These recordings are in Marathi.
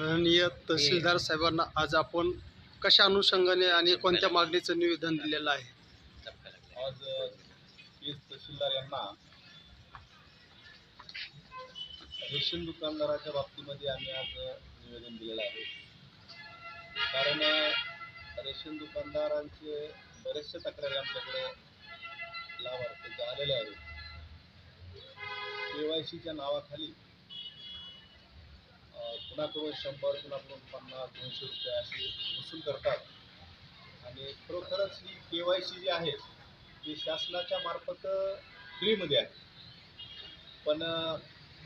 तहसीलदार साहेबांना आज आपण कशा अनुषंगाने आणि कोणत्या मागणीचं निवेदन दिलेलं आहे? आज तहसीलदार यांना रेशन दुकानदाराच्या बाबतीमध्ये आम्ही आज निवेदन दिलेलं आहे. कारण रेशन दुकानदारांचे बरेचसे तक्रारी आमच्याकडे लाभार्थीचे आलेले आहेत. के वाय सीच्या नावाखाली कुणाकडून शंभर कुणाकडून पन्नास दोनशे रुपये असे वसूल करतात. आणि खरोखरच ही के वाय सी जी आहे ती शासनाच्या मार्फत फ्रीमध्ये आहे. पण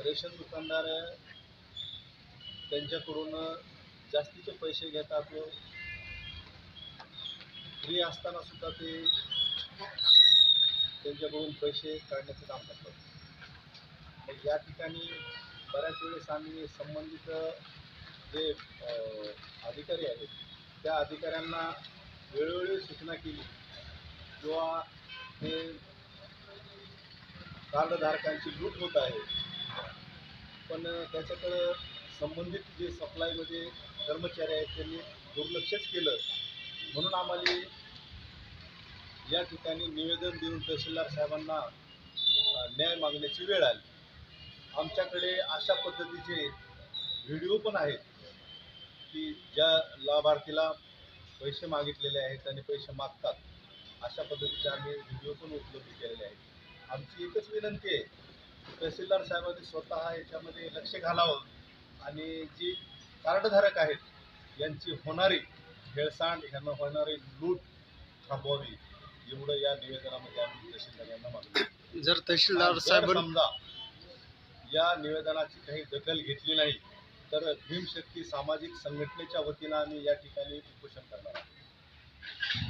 रेशन दुकानदार त्यांच्याकडून जास्तीचे पैसे घेतात व फ्री असताना सुद्धा ते त्यांच्याकडून पैसे काढण्याचं काम करतात. मग या ठिकाणी बऱ्याच वेळेस आम्ही संबंधित जे अधिकारी आहेत त्या अधिकाऱ्यांना वेळोवेळी सूचना केली. किंवा हे कार्डधारकांची लूट होत आहे. पण त्याच्याकडं संबंधित जे सप्लायमध्ये कर्मचारी आहेत त्यांनी दुर्लक्षच केलं. म्हणून आम्हाला या ठिकाणी निवेदन देऊन तहसीलदार साहेबांना न्याय मागण्याची वेळ आली. आमच्याकडे अशा पद्धतीचे व्हिडिओ पण आहेत की ज्या लाभार्थीला पैसे मागितलेले आहेत आणि पैसे मागतात अशा पद्धतीचे आम्ही व्हिडिओ पण उपलब्ध केलेले आहेत. आमची एकच विनंती आहे तहसीलदार साहेबांनी स्वतः याच्यामध्ये लक्ष घालावं आणि जी कार्डधारक आहेत यांची होणारी हेळसांड यांना होणारी लूट थांबवावी एवढं या निवेदनामध्ये आम्ही तहसीलदार यांना मागतो. जर तहसीलदार साहेब समजा या निवेदनाची काही दखल घेतली नाही तर भीमशक्ती सामाजिक संघटनेच्या वतीनं आम्ही या ठिकाणी उपोषण करणार आहोत.